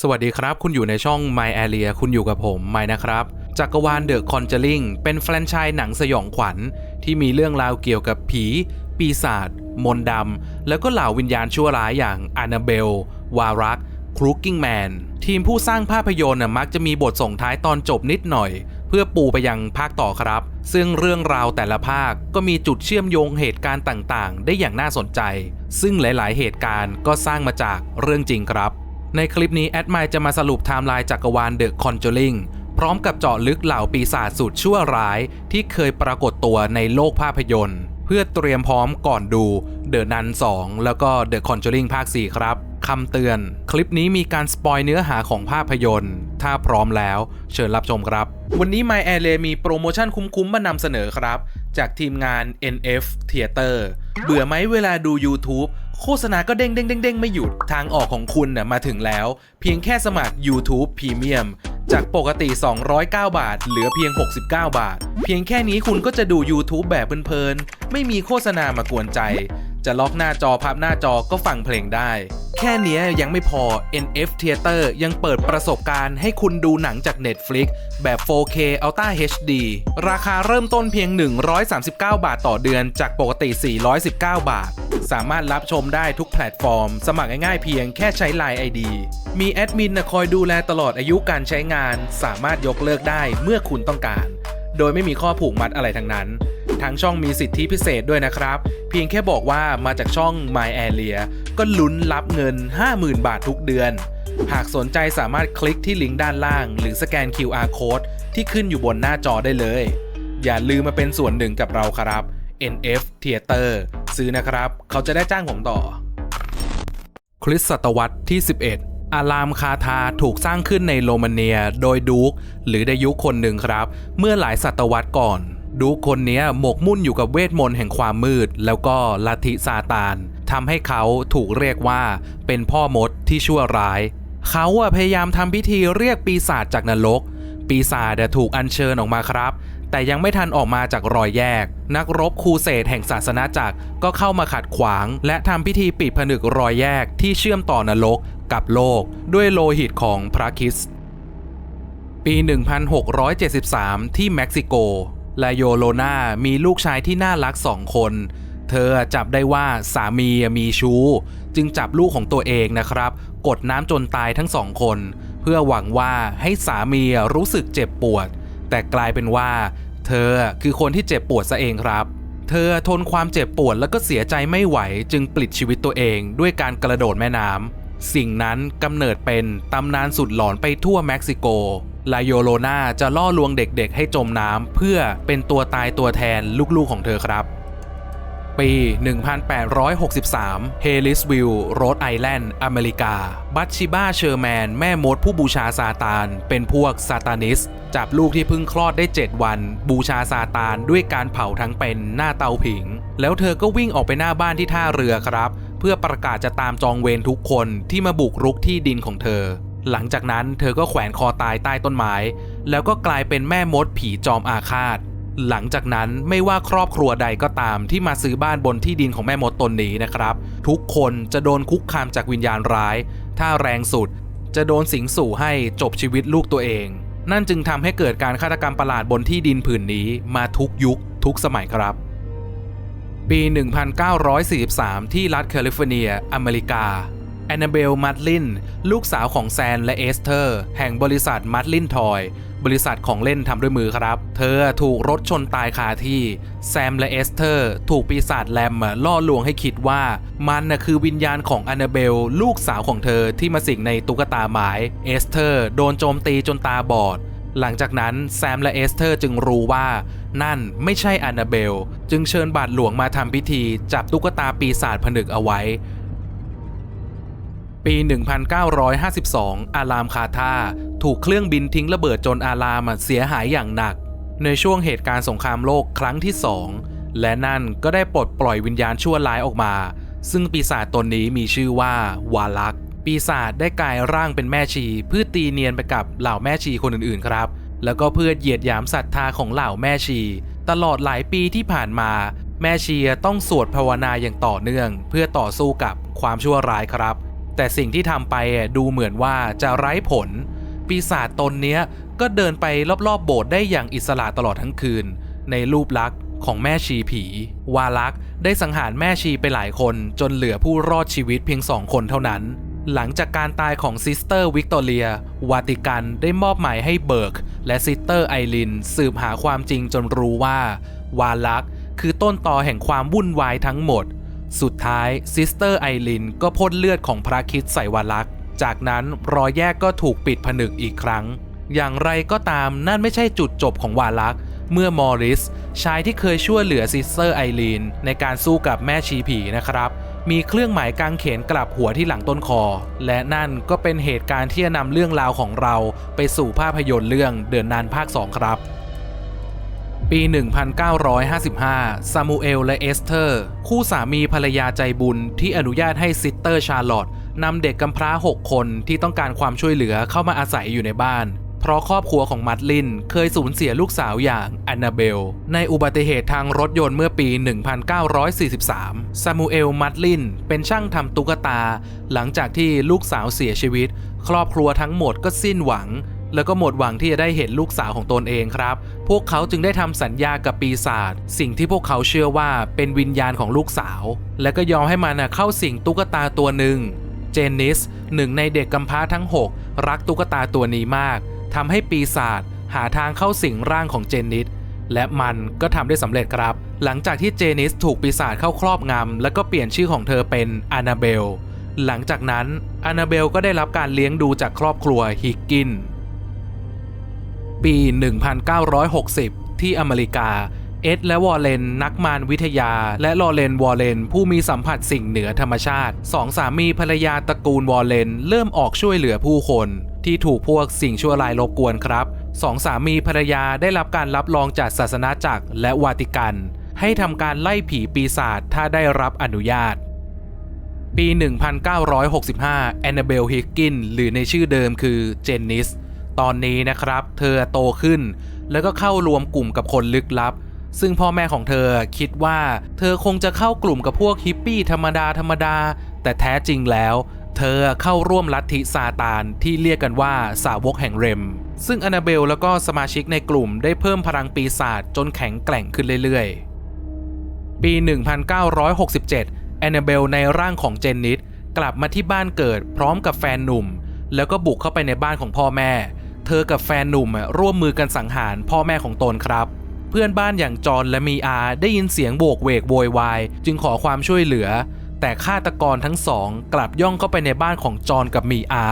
สวัสดีครับ คุณอยู่ในช่อง My Area คุณอยู่กับผมไมนะครับจักรวาล The Conjuring เป็นแฟรนไชส์หนังสยองขวัญ ที่มีเรื่องราวเกี่ยวกับผี ปีศาจมนต์ดำ แล้วก็เหล่าวิญญาณชั่วร้ายอย่างอนาเบล วารักครูกิ้งแมน ทีมผู้สร้างภาพยนตร์มักจะมีบทส่งท้ายตอนจบนิดหน่อย เพื่อปูไปยังภาคต่อครับ ซึ่งเรื่องราวแต่ละภาคก็มีจุดเชื่อมโยงเหตุการณ์ต่างๆ ได้อย่างน่าสนใจ ซึ่งหลายๆ เหตุการณ์ก็สร้างมาจากเรื่องจริงครับ ในคลิปนี้แอดไมจะมาสรุปไทม์ไลน์จักรวาลเดอะคอนจูริงพร้อมกับเจาะลึกเหล่าปีศาจสุดชั่วร้ายที่เคยปรากฏตัวในโลกภาพยนตร์ เพื่อเตรียมพร้อมก่อนดูเดอะนัน2แล้วก็เดอะคอนจูริงภาค 4 ครับคำเตือน คลิปนี้มีการสปอยเนื้อหาของภาพยนตร์ ถ้าพร้อมแล้ว เชิญรับชมครับ วันนี้ My a i r l a y มีโปรโมชั่นคุ้มๆมานำเสนอครับ จากทีมงาน NF Theater เบื่อไหมเวลาดู YouTube โฆษณาก็เด้งเด้งเด้งเด้งไม่หยุด ทางออกของคุณน่ะมาถึงแล้ว เพียงแค่สมัคร YouTube Premium จากปกติ 209 บาท เหลือเพียง 69 บาท เพียงแค่นี้คุณก็จะดู YouTube แบบเพลินๆ ไม่มีโฆษณามากวนใจ จะล็อกหน้าจอพับหน้าจอก็ฟังเพลงได้ แค่นี้ยังไม่พอ NF Theater ยังเปิดประสบการณ์ให้คุณดูหนังจาก Netflix แบบ 4K Ultra HD ราคาเริ่มต้นเพียง 139 บาทต่อเดือนจากปกติ 419 บาท สามารถรับชมได้ทุกแพลตฟอร์ม สมัครง่ายๆเพียงแค่ใช้ Line ID มีแอดมินคอยดูแลตลอดอายุการใช้งาน สามารถยกเลิกได้เมื่อคุณต้องการ โดยไม่มีข้อผูกมัดอะไรทั้งนั้น ทางช่องมีสิทธิพิเศษด้วยนะครับ เพียงแค่บอกว่ามาจากช่อง My Area ก็ลุ้นรับเงิน 50,000 บาททุกเดือน หากสนใจสามารถคลิกที่ลิงก์ด้านล่าง หรือสแกน QR Code ที่ขึ้นอยู่บนหน้าจอได้เลย อย่าลืมมาเป็นส่วนหนึ่งกับเราครับ NF Theater ซื้อนะครับ เขาจะได้จ้างผมต่อ คริสตศตวรรษที่ 11อารามคาทาถูกสร้างขึ้นในโรมาเนียโดยดูคหรือดยุคคนหนึ่งครับ เมื่อหลายศตวรรษก่อน ดูคนนี้หมกมุ่นอยู่กับเวทมนต์แห่งความมืด แล้วก็ลัทธิซาตานทำให้เขาถูกเรียกว่าเป็นพ่อมดที่ชั่วร้าย เขาพยายามทำพิธีเรียกปีศาจจากนรก ปีศาจถูกอัญเชิญออกมาครับ แต่ยังไม่ทันออกมาจากรอยแยก นักรบครูเสดแห่งศาสนาจักรก็เข้ามาขัดขวาง และทำพิธีปิดผนึกรอยแยกที่เชื่อมต่อนรกกับโลก ด้วยโลหิตของพระคิสปี 1673 ที่เม็กซิโก ลาโยโลนามีลูกชายที่น่ารักสองคน เธอจับได้ว่าสามีมีชู้ จึงจับลูกของตัวเองนะครับ กดน้ำจนตายทั้งสองคน เพื่อหวังว่าให้สามีรู้สึกเจ็บปวด แต่กลายเป็นว่า เธอคือคนที่เจ็บปวดซะเองครับ เธอทนความเจ็บปวดแล้วก็เสียใจไม่ไหว จึงปลิดชีวิตตัวเองด้วยการกระโดดแม่น้ำสิ่งนั้นกำเนิดเป็นตำนานสุดหลอนไปทั่วเม็กซิโก ลาโยโลนาจะล่อลวงเด็กๆ ให้จมน้ำเพื่อเป็นตัวตายตัวแทนลูกๆของเธอครับ ปี 1863 เฮลิสวิลล์โรดไอแลนด์ อเมริกา บัตชิบ้าเชอร์แมน แม่มดผู้บูชาซาตาน เป็นพวกซาตานิสจับลูกที่เพิ่งคลอดได้ 7 วัน บูชาซาตานด้วยการเผาทั้งเป็นหน้าเตาผิง แล้วเธอก็วิ่งออกไปหน้าบ้านที่ท่าเรือครับ เพื่อประกาศจะตามจองเวรทุกคนที่มาบุกรุกที่ดินของเธอ หลังจากนั้นเธอก็แขวนคอตายใต้ต้นไม้ แล้วก็กลายเป็นแม่มดผีจอมอาฆาต หลังจากนั้นไม่ว่าครอบครัวใดก็ตามที่มาซื้อบ้านบนที่ดินของแม่มดตนนี้นะครับ ทุกคนจะโดนคุกคามจากวิญญาณร้าย ถ้าแรงสุด จะโดนสิงสู่ให้จบชีวิตลูกตัวเอง นั่นจึงทำให้เกิดการฆาตกรรมประหลาดบนที่ดินผืนนี้มาทุกยุค ทุกสมัยครับปี 1943 ที่รัฐแคลิฟอร์เนีย อเมริกา นนาเบล มัดลิน ลูกสาวของแซนและเอสเธอร์ แห่งบริษัทมัดลินทอย บริษัทของเล่นทำด้วยมือครับ เธอถูกรถชนตายคาที่ แซมและเอสเธอร์ ถูกปีศาจแลมล่อลวงให้คิดว่ามันน่ะคือวิญญาณของแอนนาเบล ลูกสาวของเธอที่มาสิงในตุ๊กตาไม้เอสเธอร์ โดนโจมตีจนตาบอดหลังจากนั้นแซมและเอสเธอร์จึงรู้ว่า นั่นไม่ใช่แอนนาเบล จึงเชิญบาทหลวงมาทำพิธีจับตุ๊กตาปีศาจผนึกเอาไว้ ปี 1952 อารามคาธาถูกเครื่องบินทิ้งระเบิดจนอารามเสียหายอย่างหนัก ในช่วงเหตุการณ์สงครามโลกครั้งที่สองและนั่นก็ได้ปลดปล่อยวิญญาณชั่วร้ายออกมา ซึ่งปีศาจตนนี้มีชื่อว่าวาลัก ปีศาจได้กลายร่างเป็นแม่ชีเพื่อตีเนียนไปกับเหล่าแม่ชีคนอื่นๆครับ แล้วก็เพื่อเหยียดหยามศรัทธาของเหล่าแม่ชี ตลอดหลายปีที่ผ่านมา แม่ชีต้องสวดภาวนาอย่างต่อเนื่อง เพื่อต่อสู้กับความชั่วร้ายครับ แต่สิ่งที่ทำไปดูเหมือนว่าจะไร้ผล ปีศาจตนเนี้ยก็เดินไปรอบๆ โบสถ์ได้อย่างอิสระตลอดทั้งคืน ในรูปลักษณ์ของแม่ชีผี วาลักษ์ได้สังหารแม่ชีไปหลายคนจนเหลือผู้รอดชีวิตเพียงสองคนเท่านั้น หลังจากการตายของซิสเตอร์วิกตอเรียวาติกันได้มอบหมายให้เบิร์ก และซิสเตอร์ไอริน สืบหาความจริงจนรู้ว่า วาลักษ์คือต้นตอแห่งความวุ่นวายทั้งหมด สุดท้ายซิสเตอร์ไอรินก็พ่นเลือดของพระคิดใส่วาลักษ์จากนั้นรอยแยกก็ถูกปิดผนึกอีกครั้ง อย่างไรก็ตามนั่นไม่ใช่จุดจบของวาลักษ์เมื่อมอริสชายที่เคยช่วยเหลือซิสเตอร์ไอรีนในการสู้กับแม่ชีผีนะครับ มีเครื่องหมายกางเขนกลับหัวที่หลังต้นคอ และนั่นก็เป็นเหตุการณ์ที่จะนำเรื่องราวของเราไปสู่ภาพยนตร์เรื่องเดือนนานภาค 2 ครับ ปี 1955 ซามูเอลและเอสเธอร์ คู่สามีภรรยาใจบุญที่อนุญาตให้ซิสเตอร์ชาร์ลอตนำเด็กกำพร้า 6 คนที่ต้องการความช่วยเหลือเข้ามาอาศัยอยู่ในบ้าน เพราะครอบครัวของมัดลินเคยสูญเสียลูกสาวอย่างแอนนาเบล ในอุบัติเหตุทางรถยนต์เมื่อปี 1943 ซามูเอล มัดลินเป็นช่างทำตุ๊กตา หลังจากที่ลูกสาวเสียชีวิต ครอบครัวทั้งหมดก็สิ้นหวัง แล้วก็หมดหวังที่จะได้เห็นลูกสาวของตนเองครับ พวกเขาจึงได้ทำสัญญากับปีศาจสิ่งที่พวกเขาเชื่อว่าเป็นวิญญาณของลูกสาว และก็ยอมให้มันเข้าสิงตุ๊กตาตัวหนึ่ง เจนนิสหนึ่งในเด็กกำพร้าทั้ง 6 รักตุ๊กตาตัวนี้มากทำให้ปีศาจหาทางเข้าสิงร่างของเจนนิสและมันก็ทำได้สำเร็จครับ หลังจากที่เจนิสถูกปีศาจเข้าครอบงำแล้วก็เปลี่ยนชื่อของเธอเป็นอานาเบลหลังจากนั้นอานาเบลก็ได้รับการเลี้ยงดูจากครอบครัวฮิกกิน ปี 1960 ที่อเมริกา เอ็ดและวอลเลน นักมารวิทยา และลอเรนวอลเลน ผู้มีสัมผัสสิ่งเหนือธรรมชาติสองสามีภรรยาตระกูลวอลเลน เริ่มออกช่วยเหลือผู้คน ที่ถูกพวกสิ่งชั่วร้ายรบกวนครับสองสามีภรรยาได้รับการรับรองจากศาสนาจักรและวาติกัน ให้ทำการไล่ผีปีศาจถ้าได้รับอนุญาต ปี 1965 แอนนาเบล ฮิกกิน หรือในชื่อเดิมคือเจนนิส ตอนนี้นะครับ เธอโตขึ้น แล้วก็เข้ารวมกลุ่มกับคนลึกลับ ซึ่งพ่อแม่ของเธอคิดว่า เธอคงจะเข้ากลุ่มกับพวกฮิปปี้ธรรมดาธรรมดา แต่แท้จริงแล้ว เธอเข้าร่วมลัทธิซาตานที่เรียกกันว่าสาวกแห่งเรม ซึ่งแอนนาเบลแล้วก็สมาชิกในกลุ่มได้เพิ่มพลังปีศาจจนแข็งแกร่งขึ้นเรื่อยๆ ปี 1967แอนนาเบลในร่างของเจนนิสกลับมาที่บ้านเกิดพร้อมกับแฟนหนุ่ม แล้วก็บุกเข้าไปในบ้านของพ่อแม่ เธอกับแฟนหนุ่มร่วมมือกันสังหารพ่อแม่ของตนครับ เพื่อนบ้านอย่างจอนและมีอาได้ยินเสียงโบกเวกโวยวายจึงขอความช่วยเหลือ แต่ฆาตกรทั้งสองกลับย่องเข้าไปในบ้านของจอนกับมีอา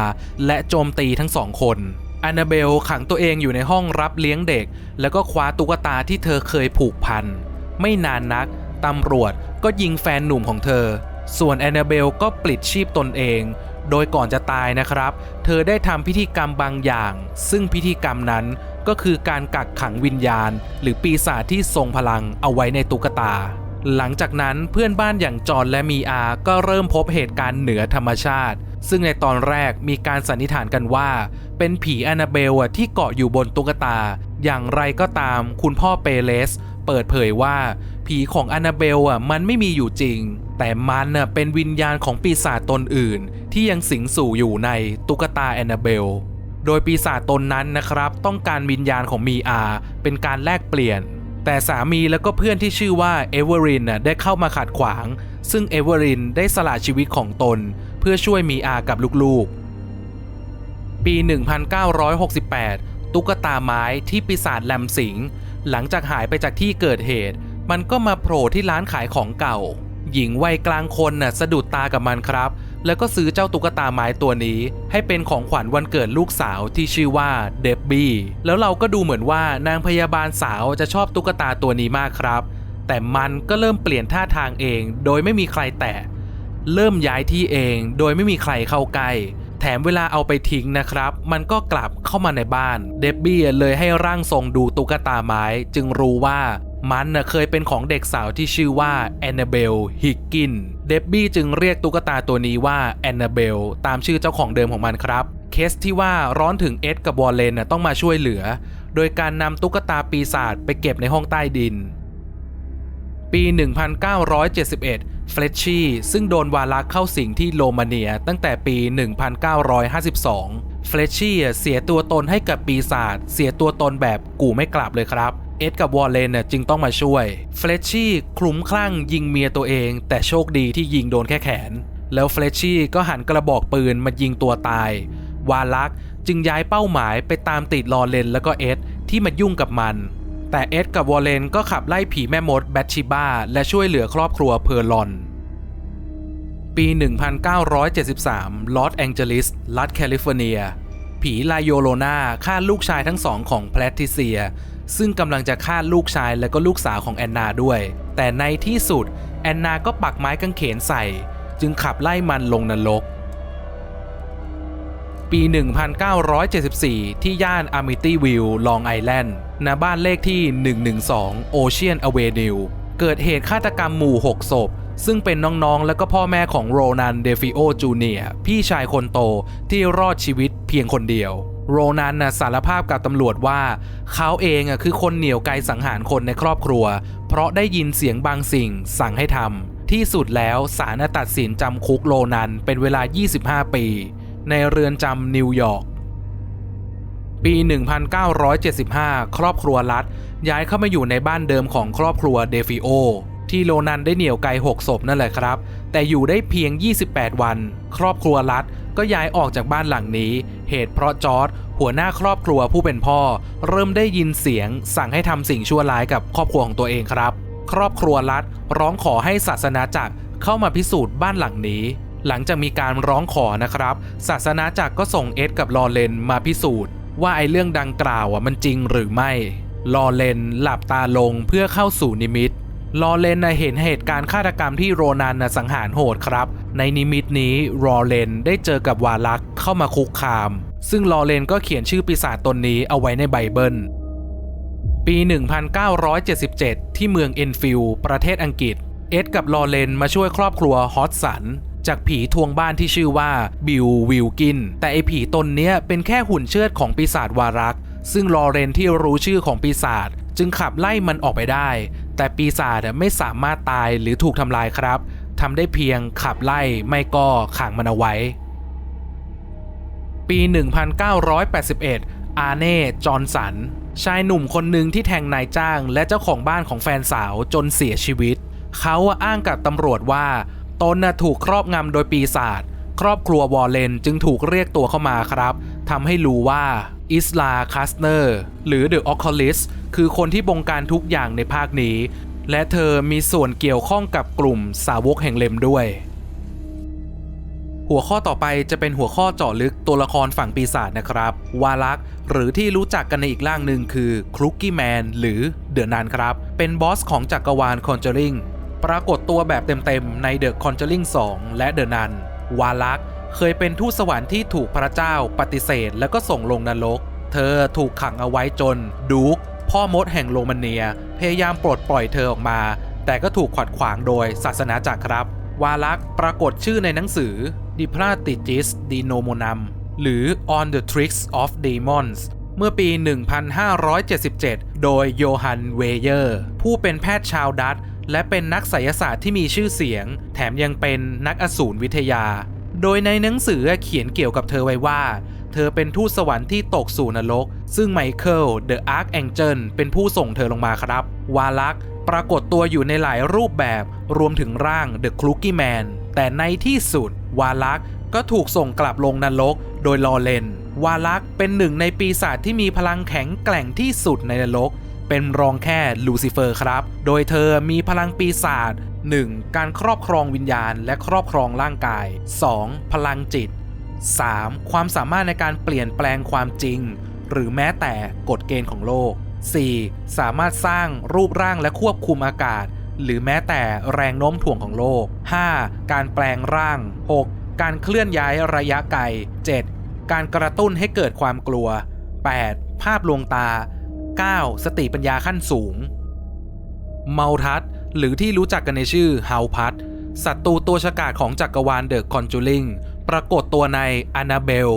และโจมตีทั้งสองคนแอนนาเบลขังตัวเองอยู่ในห้องรับเลี้ยงเด็ก แล้วก็คว้าตุ๊กตาที่เธอเคยผูกพัน ไม่นานนักตำรวจก็ยิงแฟนหนุ่มของเธอ ส่วนแอนนาเบลก็ปลิดชีพตนเอง โดยก่อนจะตายนะครับ เธอได้ทำพิธีกรรมบางอย่าง ซึ่งพิธีกรรมนั้นก็คือการกักขังวิญญาณ หรือปีศาจที่ทรงพลังเอาไว้ในตุ๊กตา หลังจากนั้นเพื่อนบ้านอย่างจอห์นและมีอา ก็เริ่มพบเหตุการณ์เหนือธรรมชาติ ซึ่งในตอนแรกมีการสันนิษฐานกันว่า เป็นผีแอนนาเบลที่เกาะอยู่บนตุ๊กตา อย่างไรก็ตามคุณพ่อเปเลส เปิดเผยว่า ผีของแอนนาเบลมันไม่มีอยู่จริง แต่มันน่ะเป็นวิญญาณของปีศาจตนอื่น ที่ยังสิงสู่อยู่ในตุ๊กตาแอนนาเบล โดยปีศาจตนนั้นนะครับ ต้องการวิญญาณของมีอา เป็นการแลกเปลี่ยน แต่สามีแล้วก็เพื่อนที่ชื่อว่าเอเวอรินน่ะได้เข้ามาขัดขวาง ซึ่งเอเวอรินได้สละชีวิตของตน เพื่อช่วยมีอากับลูกๆ ปี 1968 ตุ๊กตาไม้ที่ปีศาจแลมสิงหลังจากหายไปจากที่เกิดเหตุ มันก็มาโผล่ที่ร้านขายของเก่า หญิงวัยกลางคนน่ะสะดุดตากับมันครับ แล้วก็ซื้อเจ้าตุ๊กตาไม้ตัวนี้ ให้เป็นของขวัญวันเกิดลูกสาวที่ชื่อว่าเดบบี้แล้วเราก็ดูเหมือนว่านางพยาบาลสาวจะชอบตุ๊กตาตัวนี้มากครับ แต่มันก็เริ่มเปลี่ยนท่าทางเอง โดยไม่มีใครแตะเริ่มย้ายที่เองโดยไม่มีใครเข้าใกล้แถมเวลาเอาไปทิ้งนะครับ มันก็กลับเข้ามาในบ้าน เดบบี้เลยให้ร่างทรงดูตุ๊กตาไม้ จึงรู้ว่า มันน่ะเคยเป็นของเด็กสาวที่ชื่อว่าแอนนาเบลฮิกกิน เดบบี้จึงเรียกตุ๊กตาตัวนี้ว่าแอนนาเบลตามชื่อเจ้าของเดิมของมันครับ เคสที่ว่าร้อนถึงเอ็ดกับวอลเลนต้องมาช่วยเหลือ โดยการนำตุ๊กตาปีศาจไปเก็บในห้องใต้ดิน ปี 1971 เฟลชชี่ซึ่งโดนวาลักเข้าสิงที่โรมาเนียตั้งแต่ปี 1952 เฟลชชี่เสียตัวตนให้กับปีศาจเสียตัวตนแบบกูไม่กลับเลยครับ เอ็ดกับวอลเลนจึงต้องมาช่วย เฟลชชี่คลุ้มคลั่งยิงเมียตัวเอง แต่โชคดีที่ยิงโดนแค่แขน แล้วเฟลชชี่ก็หันกระบอกปืนมายิงตัวตาย วาลักจึงย้ายเป้าหมายไปตามติดลอเลนแล้วก็เอ็ดที่มายุ่งกับมัน แต่เอ็ดกับวอลเลนก็ขับไล่ผีแม่มดแบทชิบ้าและช่วยเหลือครอบครัวเพอร์ลอน ปี 1973 ลอสแองเจลิส รัฐแคลิฟอร์เนีย ผีลาโยโลนาฆ่าลูกชายทั้งสองของแพลทิเซีย ซึ่งกำลังจะฆ่าลูกชายและก็ลูกสาวของแอนนาด้วย แต่ในที่สุดแอนนาก็ปักไม้กางเขนใส่ จึงขับไล่มันลงนรก ปี 1974 ที่ย่านอามิตี้วิลล์ลองไอแลนด์ณบ้านเลขที่ 112 Ocean Avenue เกิดเหตุฆาตกรรมหมู่ 6 ศพ ซึ่งเป็นน้องๆ และก็พ่อแม่ของโรนัน เดฟิโอ จูเนียพี่ชายคนโตที่รอดชีวิตเพียงคนเดียว โรนันนะสารภาพกับตำรวจว่า เขาเองคือคนเหนี่ยวไกลสังหารคนในครอบครัว เพราะได้ยินเสียงบางสิ่งสั่งให้ทำที่สุดแล้วศาลตัดสินจำคุกโรนันเป็นเวลา 25 ปี ในเรือนจำนิวยอร์กปี 1975 ครอบครัวรัฐย้ายเข้ามาอยู่ในบ้านเดิมของครอบครัวเดฟิโอที่โลนันได้เหนี่ยวไกล6ศพนั่นแหละครับ แต่อยู่ได้เพียง 28 วัน ครอบครัวรัฐ ก็ย้ายออกจากบ้านหลังนี้ เหตุเพราะจอร์ดหัวหน้าครอบครัวผู้เป็นพ่อ เริ่มได้ยินเสียง สั่งให้ทำสิ่งชั่วร้ายกับครอบครัวของตัวเองครับ ครอบครัวรัฐร้องขอให้ศาสนาจักรเข้ามาพิสูจน์บ้านหลังนี้ หลังจากมีการร้องขอนะครับ ศาสนาจักรก็ส่งเอ็ดกับลอเรนมาพิสูจน์ ว่าไอ้เรื่องดังกล่าวอะมันจริงหรือไม่ลอเรนหลับตาลงเพื่อเข้าสู่นิมิต ลอเรนนะเห็นเหตุการณ์ฆาตกรรมที่โรนันนะสังหารโหดครับ ในนิมิตนี้รอเรนได้เจอกับวาลักเข้ามาคุกคาม ซึ่งลอเรนก็เขียนชื่อปีศาจตนนี้เอาไว้ในไบเบิล ปี 1977 ที่เมืองเอนฟิลด์ประเทศอังกฤษ เอ็ดกับลอเรนมาช่วยครอบครัวฮอตสันจากผีทวงบ้านที่ชื่อว่าบิลวิลกิน แต่ไอผีตนเนี้ยเป็นแค่หุ่นเชิดของปีศาจวารัก ซึ่งลอเรนที่รู้ชื่อของปีศาจจึงขับไล่มันออกไปได้ แต่ปีศาจไม่สามารถตายหรือถูกทำลายครับทำได้เพียงขับไล่ไม่ก็ขังมันเอาไว้ ปี 1981 อาเน่ จอห์นสัน ชายหนุ่มคนหนึ่งที่แทงนายจ้างและเจ้าของบ้านของแฟนสาวจนเสียชีวิต เขาอ้างกับตำรวจว่า ตนถูกครอบงำโดยปีศาจครอบครัววอลเลนจึงถูกเรียกตัวเข้ามาครับทำให้รู้ว่า อิสลาคัสเนอร์หรือเดอะออค l ลิสคือคนที่บงการทุกอย่างในภาคนี้ และเธอมีส่วนเกี่ยวข้องกับกลุ่มสาวกแห่งเลมด้วย หัวข้อต่อไปจะเป็นหัวข้อเจาะลึกตัวละครฝั่งปีศาจนะครับ วาลักหรือที่รู้จักกันในอีกร่างหนึ่งคือครุกกี้แมนหรือเดอะนันครับ เป็นบอสของจักรวาลคอนเจอริงปรากฏตัวแบบเต็มๆในเดอะคอนเจอริง2และเดอะนันวาลัก เคยเป็นทูตสวรรค์ที่ถูกพระเจ้าปฏิเสธแล้วก็ส่งลงนรก เธอถูกขังเอาไว้จนดูกพ่อมดแห่งโรมาเนีย พยายามปลดปล่อยเธอออกมา แต่ก็ถูกขัดขวางโดยศาสนาจักรครับ วาลักปรากฏชื่อในหนังสือ d i p l a t i g i s d i n o m o n u m หรือ On the Tricks of Demons เมื่อปี 1577 โดยโยฮันเวเยอร์ ผู้เป็นแพทย์ชาวดัตช์และเป็นนักไสยศาสตร์ที่มีชื่อเสียง แถมยังเป็นนักอสูรวิทยา โดยในหนังสือเขียนเกี่ยวกับเธอไว้ว่า เธอเป็นทูตสวรรค์ที่ตกสู่นรก ซึ่งไมเคิลเดอะอาร์คแองเจิลเป็นผู้ส่งเธอลงมาครับ วาลักปรากฏตัวอยู่ในหลายรูปแบบรวมถึงร่างเดอะคลูกี้แมนแต่ในที่สุด วาลักก็ถูกส่งกลับลงนรก โดยลอเรนวาลักเป็นหนึ่งในปีศาจที่มีพลังแข็งแกร่งที่สุดในนรกเป็นรองแค่ลูซิเฟอร์ครับ โดยเธอมีพลังปีศาจ 1. การครอบครองวิญญาณและครอบครองร่างกาย 2. พลังจิต 3. ความสามารถในการเปลี่ยนแปลงความจริง หรือแม้แต่กฎเกณฑ์ของโลก 4. สามารถสร้างรูปร่างและควบคุมอากาศ หรือแม้แต่แรงโน้มถ่วงของโลก 5. การแปลงร่าง 6. การเคลื่อนย้ายระยะไกล 7. การกระตุ้นให้เกิดความกลัว 8. ภาพลวงตา 9. สติปัญญาขั้นสูง เมาทัศ หรือที่รู้จักกันในชื่อเฮาพัทศัตรูตัวฉกาจของจักรวาลเดอะคอนจูริงปรากฏตัวในอ n นาเบล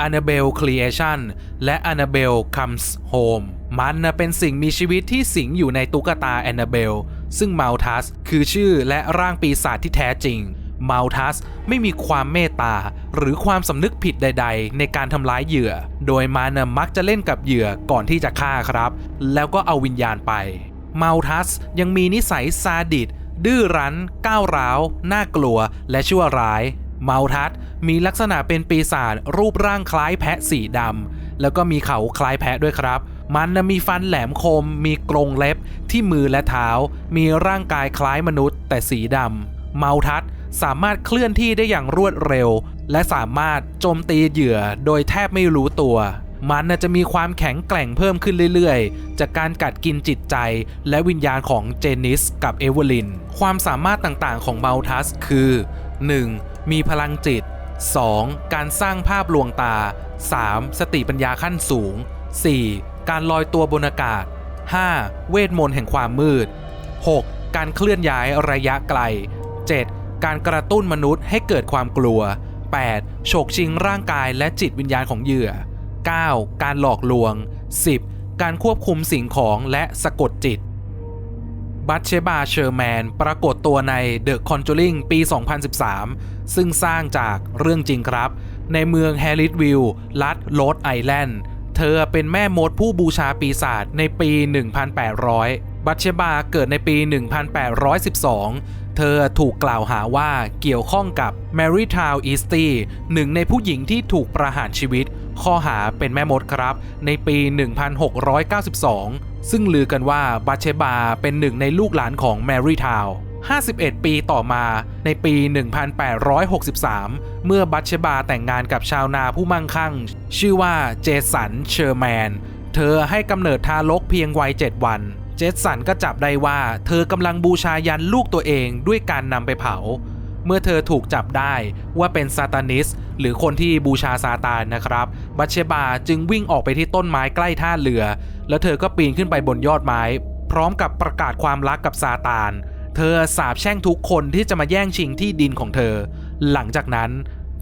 อ n นาเบลครีเอชันและอ n นาเบลคัมส์โฮมมันเป็นสิ่งมีชีวิตที่สิงอยู่ในตุ๊กตาแอนนาเบลซึ่งเมัลทัสคือชื่อและร่างปีศาจที่แท้จริงเมัลทัสไม่มีความเมตตา หรือความสำนึกผิดใด ๆ ในการทำร้ายเหยื่อ โดยมันมักจะเล่นกับเหยื่อก่อนที่จะฆ่าครับ แล้วก็เอาวิญญาณไป มัลทัสยังมีนิสัยซาดิสดื้อรั้น ก้าวร้าว น่ากลัว และชั่วร้าย เมัลทัสมีลักษณะเป็นปีศาจรูปร่างคล้ายแพะสีดำแล้วก็มีเขาคล้ายแพะด้วยครับ มันมีฟันแหลมคม มีกรงเล็บที่มือและเท้า มีร่างกายคล้ายมนุษย์ แต่สีดำเมัลทัสสามารถเคลื่อนที่ได้อย่างรวดเร็ว และสามารถโจมตีเหยื่อโดยแทบไม่รู้ตัว มันจะมีความแข็งแกร่งเพิ่มขึ้นเรื่อยๆ จากการกัดกินจิตใจและวิญญาณของเจนิสกับเอเวอร์ลิน ความสามารถต่างๆของมัลทัสคือ 1. มีพลังจิต 2. การสร้างภาพลวงตา 3. สติปัญญาขั้นสูง 4. การลอยตัวบนอากาศ 5. เวทมนต์แห่งความมืด 6. การเคลื่อนย้ายระยะไกล 7. การกระตุ้นมนุษย์ให้เกิดความกลัว 8. โฉกชิงร่างกายและจิตวิญญาณของเหยื่อ 9. การหลอกลวง 10. การควบคุมสิ่งของและสะกดจิต บัตเชบาเชอร์แมนปรากฏตัวใน The Conjuring ปี 2013 ซึ่งสร้างจากเรื่องจริงครับ ในเมืองแฮริสวิลล์รัฐโรดไอแลนด์เธอเป็นแม่มดผู้บูชาปีศาจในปี 1800 บัตเชบาเกิดในปี 1812 เธอถูกกล่าวหาว่าเกี่ยวข้องกับ Mary Town Easty หนึ่งในผู้หญิงที่ถูกประหารชีวิต ข้อหาเป็นแม่มดครับ ในปี 1692 ซึ่งลือกันว่าบัตเชบาเป็นหนึ่งในลูกหลานของแมรี่ทาว51 ปีต่อมาในปี 1863 เมื่อบัตเชบาแต่งงานกับชาวนาผู้มั่งคั่ง ชื่อว่าเจสันเชอร์แมน เธอให้กำเนิดทารกเพียงวัย 7 วัน เจสันก็จับได้ว่าเธอกำลังบูชายันลูกตัวเองด้วยการนำไปเผา เมื่อเธอถูกจับได้ว่าเป็นซาตานิสหรือคนที่บูชาซาตานนะครับบัตเชบาจึงวิ่งออกไปที่ต้นไม้ใกล้ท่าเรือ แล้วเธอก็ปีนขึ้นไปบนยอดไม้ พร้อมกับประกาศความรักกับซาตาน เธอสาบแช่งทุกคนที่จะมาแย่งชิงที่ดินของเธอ หลังจากนั้น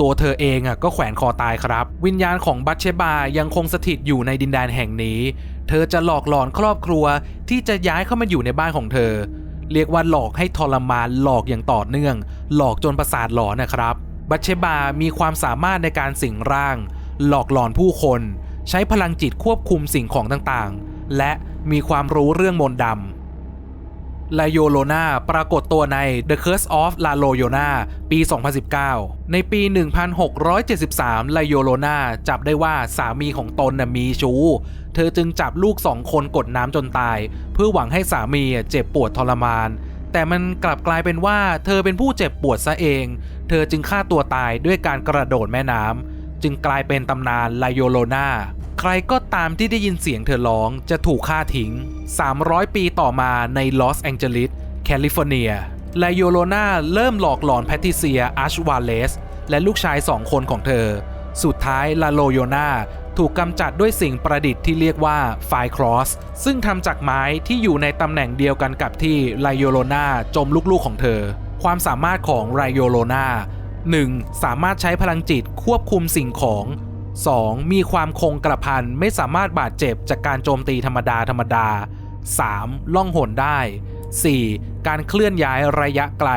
ตัวเธอเองอะก็แขวนคอตายครับ วิญญาณของบัตเชบายังคงสถิตอยู่ในดินแดนแห่งนี้ เธอจะหลอกหลอนครอบครัวที่จะย้ายเข้ามาอยู่ในบ้านของเธอ เรียกว่าหลอกให้ทรมานหลอกอย่างต่อเนื่อง หลอกจนประสาทหลอนนะครับบัตเชบามีความสามารถในการสิงร่าง หลอกหลอนผู้คน ใช้พลังจิตควบคุมสิ่งของต่างๆ และมีความรู้เรื่องมนต์ดำ ลาโยโลนาปรากฏตัวใน The Curse of La Llorona ปี 2019 ในปี 1673 ลาโยโลนาจับได้ว่าสามีของตนมีชู้ เธอจึงจับลูกสองคนกดน้ำจนตาย เพื่อหวังให้สามีเจ็บปวดทรมาน แต่มันกลับกลายเป็นว่าเธอเป็นผู้เจ็บปวดซะเอง เธอจึงฆ่าตัวตายด้วยการกระโดดแม่น้ำ จึงกลายเป็นตำนานลาโยโลนาใครก็ตามที่ได้ยินเสียงเธอร้องจะถูกฆ่าทิ้ง 300 ปีต่อมาในลอสแองเจลิสแคลิฟอร์เนียลาโยโลนาเริ่มหลอกหลอนแพทิเซียอัชวาเลส และลูกชายสองคนของเธอ สุดท้ายลาโลโยนาถูกกำจัดด้วยสิ่งประดิษฐ์ที่เรียกว่าไฟครอส ซึ่งทำจากไม้ที่อยู่ในตำแหน่งเดียวกันกับที่ไลโยโลนาจมลูกๆของเธอ ความสามารถของไลโยโลนา 1. สามารถใช้พลังจิตควบคุมสิ่งของ 2. มีความคงกระพันไม่สามารถบาดเจ็บจากการโจมตีธรรมดาธรรมดา 3. ล่องหนได้ 4. การเคลื่อนย้ายระยะไกล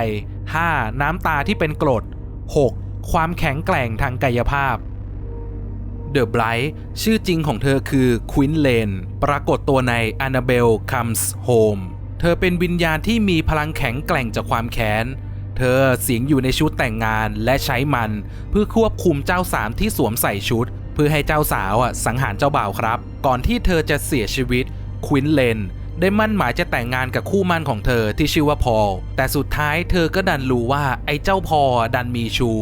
5. น้ำตาที่เป็นกรด 6. ความแข็งแกร่งทางกายภาพเดอะไบรท์ชื่อจริงของเธอคือควินเลนปรากฏตัวใน Annabelle Comes Home เธอเป็นวิญญาณที่มีพลังแข็งแกร่งจากความแค้น เธอสิงอยู่ในชุดแต่งงานและใช้มัน เพื่อควบคุมเจ้าสามที่สวมใส่ชุด เพื่อให้เจ้าสาวอะสังหารเจ้าบ่าวครับ ก่อนที่เธอจะเสียชีวิตควินเลนได้มั่นหมายจะแต่งงานกับคู่มั่นของเธอที่ชื่อว่าพอลแต่สุดท้ายเธอก็ดันรู้ว่าไอ้เจ้าพอลดันมีชู้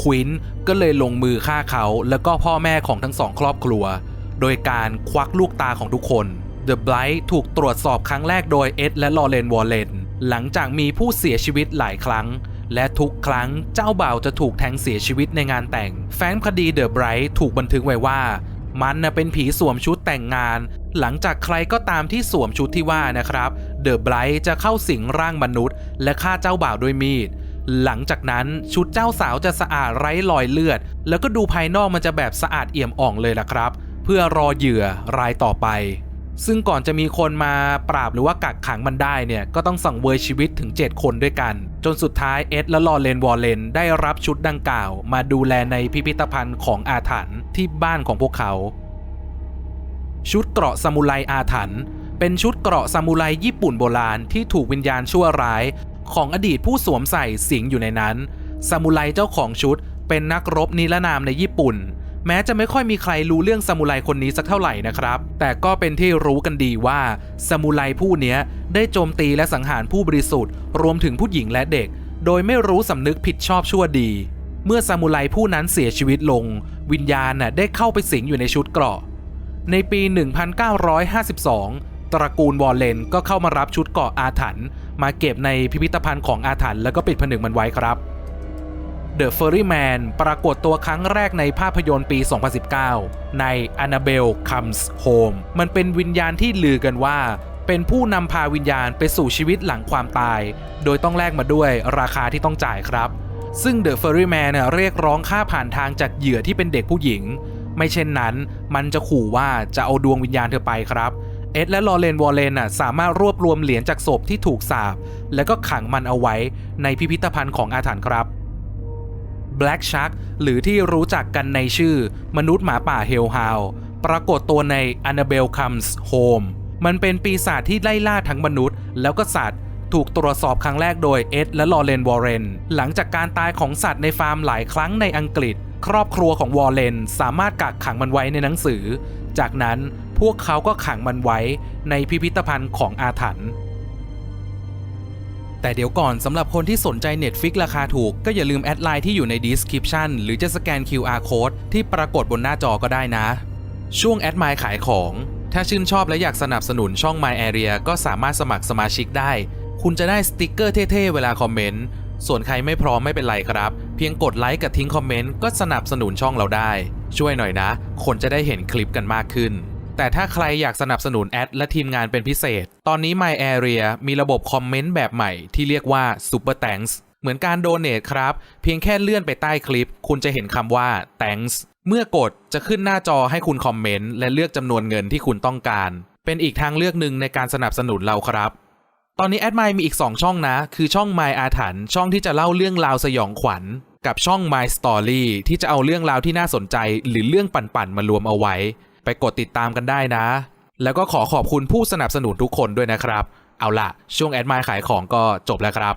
ควินก็เลยลงมือฆ่าเขา แล้วก็พ่อแม่ของทั้งสองครอบครัว โดยการควักลูกตาของทุกคน The Blight ถูกตรวจสอบครั้งแรกโดยเอ็ดและลอเรนวอลเลน หลังจากมีผู้เสียชีวิตหลายครั้ง และทุกครั้งเจ้าบ่าวจะถูกแทงเสียชีวิตในงานแต่ง แฟ้มคดี The Bright ถูกบันทึกไว้ว่า มันนะเป็นผีสวมชุดแต่งงาน หลังจากใครก็ตามที่สวมชุดที่ว่านะครับ The Bright จะเข้าสิงร่างมนุษย์ และฆ่าเจ้าบ่าวด้วยมีดหลังจากนั้นชุดเจ้าสาวจะสะอาดไร้รอยเลือด แล้วก็ดูภายนอกมันจะแบบสะอาดเอี่ยมอ่องเลยล่ะครับ เพื่อรอเหยื่อรายต่อไป ซึ่งก่อนจะมีคนมาปราบหรือว่ากักขังมันได้เนี่ยก็ต้องสั่งเวยชีวิตถึง 7 คนด้วยกัน จนสุดท้ายเอ็ดและลอเรนวอลเลนได้รับชุดดังกล่าว มาดูแลในพิพิธภัณฑ์ของอาถรรพ์ที่บ้านของพวกเขา ชุดเกราะซามูไรอาถรรพ์เป็นชุดเกราะซามูไรญี่ปุ่นโบราณที่ถูกวิญญาณชั่วร้าย ของอดีตผู้สวมใส่สิงอยู่ในนั้นซามูไรเจ้าของชุดเป็นนักรบนิรนามในญี่ปุ่น แม้จะไม่ค่อยมีใครรู้เรื่องซามูไรคนนี้สักเท่าไหร่นะครับ แต่ก็เป็นที่รู้กันดีว่าซามูไรผู้นี้ได้โจมตีและสังหารผู้บริสุทธิ์รวมถึงผู้หญิงและเด็ก โดยไม่รู้สำนึกผิดชอบชั่วดี เมื่อซามูไรผู้นั้นเสียชีวิตลง วิญญาณน่ะได้เข้าไปสิงอยู่ในชุดเกราะ ในปี 1952 ตระกูลวอลเลนก็เข้ามารับชุดเกราะอาถรรพ์มาเก็บในพิพิธภัณฑ์ของอาถรรพ์แล้วก็ปิดผนึกมันไว้ครับ The Ferryman ปรากฏตัวครั้งแรกในภาพยนตร์ปี 2019 ใน Annabelle Comes Home มันเป็นวิญญาณที่ลือกันว่า เป็นผู้นำพาวิญญาณไปสู่ชีวิตหลังความตาย โดยต้องแลกมาด้วยราคาที่ต้องจ่ายครับ ซึ่ง The Ferryman เน่ยเรียกร้องค่าผ่านทางจากเหยื่อที่เป็นเด็กผู้หญิง ไม่เช่นนั้นมันจะขู่ว่าจะเอาดวงวิญญาณเธอไปครับเอ็ดและลอเรนวอลเลนสามารถรวบรวมเหรียญจากศพที่ถูกสาบ แล้วก็ขังมันเอาไว้ในพิพิธภัณฑ์ของอาถรรพ์ครับ Black Shark หรือที่รู้จักกันในชื่อ มนุษย์หมาป่าเฮลฮาวปรากฏตัวใน Annabelle Comes Home มันเป็นปีศาจที่ไล่ล่าทั้งมนุษย์ แล้วก็สัตว์ ถูกตรวจสอบครั้งแรกโดยเอ็ดและลอเรนวอร์เรนหลังจากการตายของสัตว์ในฟาร์มหลายครั้งในอังกฤษ ครอบครัวของวอร์เรนสามารถกักขังมันไว้ในหนังสือ จากนั้นพวกเขาก็ขังมันไว้ในพิพิธภัณฑ์ของอาถรรพ์ แต่เดี๋ยวก่อนสำหรับคนที่สนใจ Netflix ราคาถูก ก็อย่าลืมแอดไลน์ที่อยู่ใน description หรือจะสแกน QR code ที่ปรากฏบนหน้าจอก็ได้นะ ช่วงแอดไมล์ขายของ ถ้าชื่นชอบและอยากสนับสนุนช่อง My Area ก็สามารถสมัครสมาชิกได้ คุณจะได้สติกเกอร์เท่ๆ เวลาคอมเมนต์ ส่วนใครไม่พร้อมไม่เป็นไรครับ เพียงกดไลค์กับทิ้งคอมเมนต์ก็สนับสนุนช่องเราได้ ช่วยหน่อยนะ คนจะได้เห็นคลิปกันมากขึ้น แต่ถ้าใครอยากสนับสนุนแอดและทีมงานเป็นพิเศษ ตอนนี้ My Area มีระบบคอมเมนต์แบบใหม่ที่เรียกว่า Super Thanks เหมือนการโดเน a ครับ เพียงแค่เลื่อนไปใต้คลิป คุณจะเห็นคำว่า thanks เมื่อกดจะขึ้นหน้าจอให้คุณคอมเมนต์และเลือกจำนวนเงินที่คุณต้องการ เป็นอีกทางเลือกหนึ่งในการสนับสนุนเราครับ ตอนนี้แอดไมมีอีก 2 ช่องนะ คือช่อง My อาถรรพ์ช่องที่จะเล่าเรื่องราวสยองขวัญ กับช่อง My Story ที่จะเอาเรื่องราวที่น่าสนใจ หรือเรื่องปั่นๆมารวมเอาไว้ ไปกดติดตามกันได้นะ แล้วก็ขอขอบคุณผู้สนับสนุนทุกคนด้วยนะครับ เอาล่ะ ช่วงแอดไมขายของก็จบแล้วครับ